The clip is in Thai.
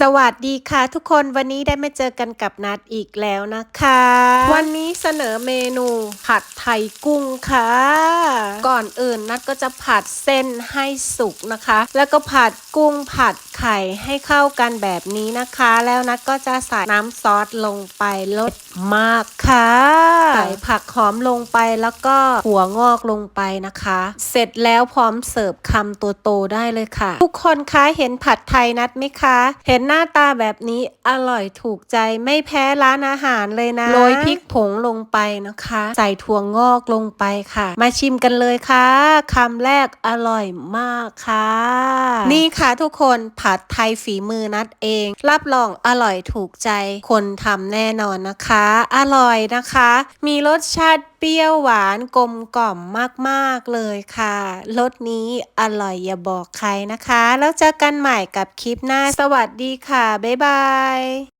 สวัสดีค่ะทุกคนวันนี้ได้มาเจอกันกับนัดอีกแล้วนะคะ วันนี้เสนอเมนูผัดไทยกุ้งค่ะ ก่อนอื่นนัดก็จะผัดเส้นให้สุกนะคะ แล้วก็ผัดกุ้งผัดไข่ให้เข้ากันแบบนี้นะคะ แล้วนัดก็จะใส่น้ำซอสลงไปลดมากค่ะใส่ผักหอมลงไปแล้วก็หัวงอกลงไปนะคะ เสร็จแล้วพร้อมเสิร์ฟคำตัวโตได้เลยค่ะ ทุกคนคะเห็นผัดไทยนัดไหมคะเห็นหน้าตาแบบนี้อร่อยถูกใจไม่แพ้ร้านอาหารเลยนะ โรยพริกผงลงไปนะคะ ใส่ถั่วงอกลงไปค่ะ มาชิมกันเลยค่ะคำแรกอร่อยมากค่ะ นี่ค่ะทุกคนผัดไทยฝีมือนัดเอง รับรองอร่อยถูกใจคนทำแน่นอนนะคะ อร่อยนะคะ มีรสชาติ รี้ยวหวานกลมกล่อมมากๆเลยค่ะรสนี้อร่อยอย่าบอกใครนะคะ แล้วเจอกันใหม่กับคลิปหน้าสวัสดีค่ะ บ๊ายบาย